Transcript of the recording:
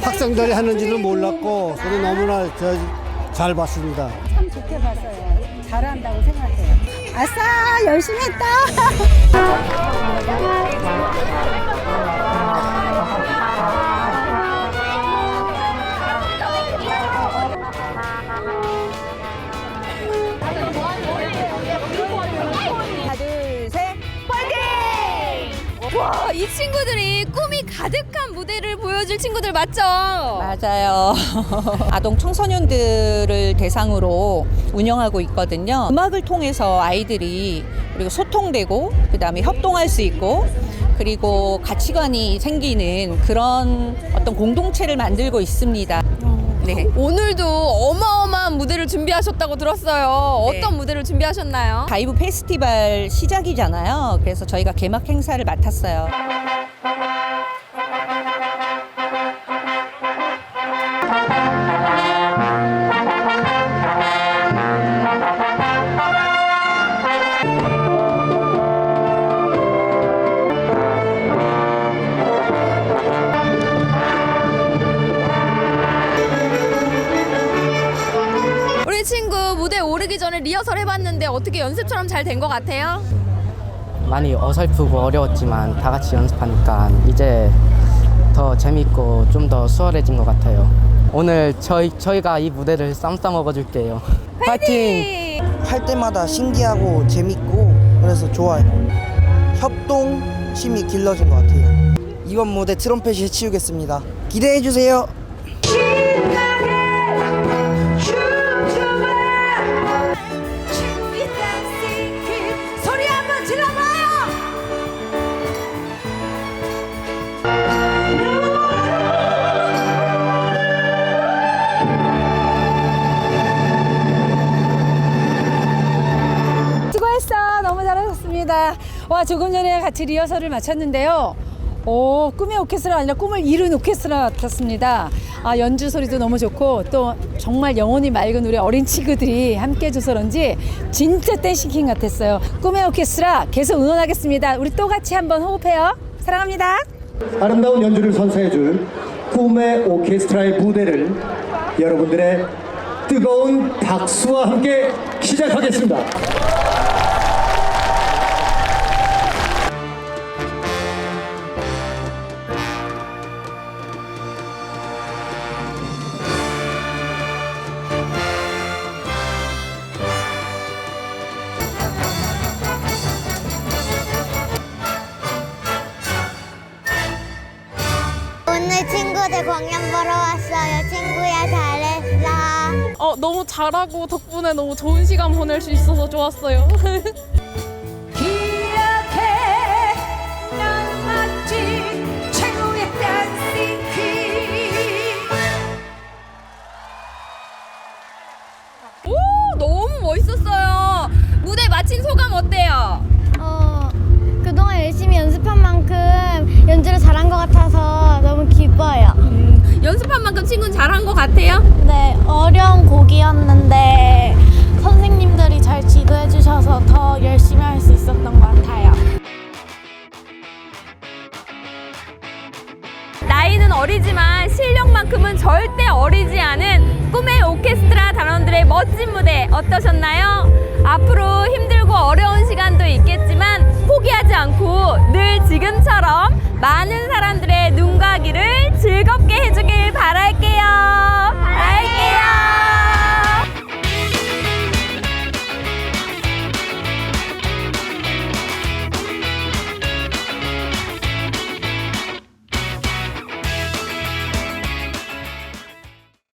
학생들이 하는지는 몰랐고 저도 너무나 저, 잘 봤습니다. 참 좋게 봤어요. 잘한다고 생각해요. 아싸 열심히 했다. 하나 둘 셋. 와, 이 친구들이 꿈이 가득한 무대를 보여줄 친구들 맞죠? 맞아요. 아동 청소년들을 대상으로 운영하고 있거든요. 음악을 통해서 아이들이 그리고 소통되고 그다음에 협동할 수 있고 그리고 가치관이 생기는 그런 어떤 공동체를 만들고 있습니다. 네. 오늘도 어마어마한 무대를 준비하셨다고 들었어요. 네. 어떤 무대를 준비하셨나요? 다이브 페스티벌 시작이잖아요. 그래서 저희가 개막 행사를 맡았어요. 무대 오르기 전에 리허설 해봤는데 어떻게 연습처럼 잘 된 것 같아요? 많이 어설프고 어려웠지만 다 같이 연습하니까 이제 더 재밌고 좀 더 수월해진 것 같아요. 오늘 저희 저희가 이 무대를 쌈싸 먹어줄게요. 파이팅! 할 때마다 신기하고 재밌고 그래서 좋아요. 협동심이 길러진 것 같아요. 이번 무대 트럼펫이 치우겠습니다. 기대해 주세요. 잘하셨습니다. 와, 조금 전에 같이 리허설을 마쳤는데요. 오, 꿈의 오케스트라 아니라 꿈을 이룬 오케스트라 같았습니다. 아, 연주 소리도 너무 좋고 또 정말 영혼이 맑은 우리 어린 친구들이 함께 해줘서 그런지 진짜 댄싱킹 같았어요. 꿈의 오케스트라 계속 응원하겠습니다. 우리 또 같이 한번 호흡해요. 사랑합니다. 아름다운 연주를 선사해줄 꿈의 오케스트라의 무대를 여러분들의 뜨거운 박수와 함께 시작하겠습니다. 오늘 친구들 공연 보러 왔어요. 친구야 잘했어. 어, 너무 잘하고 덕분에 너무 좋은 시간 보낼 수 있어서 좋았어요. 기억해 넌 멋진 최고의 댄싱 퀸 오, 너무 멋있었어요. 무대 마친 소감 어때요? 어, 그동안 열심히 연습한 만큼 연주를 잘한 것 같아서 너무 기뻐요. 음, 연습한 만큼 친구는 잘한 것 같아요? 네, 어려운 곡이었는데 선생님들이 잘 지도해 주셔서 더 열심히 할 수 있었던 것 같아요. 나이는 어리지만 실력만큼은 절대 어리지 않은 꿈의 오케스트라 단원들의 멋진 무대 어떠셨나요? 앞으로 힘들고 어려운 시간도 있겠지만 포기하지 않고 늘 지금처럼 많은 사람들의 눈과 귀를 즐겁게 해주길 바랄게요.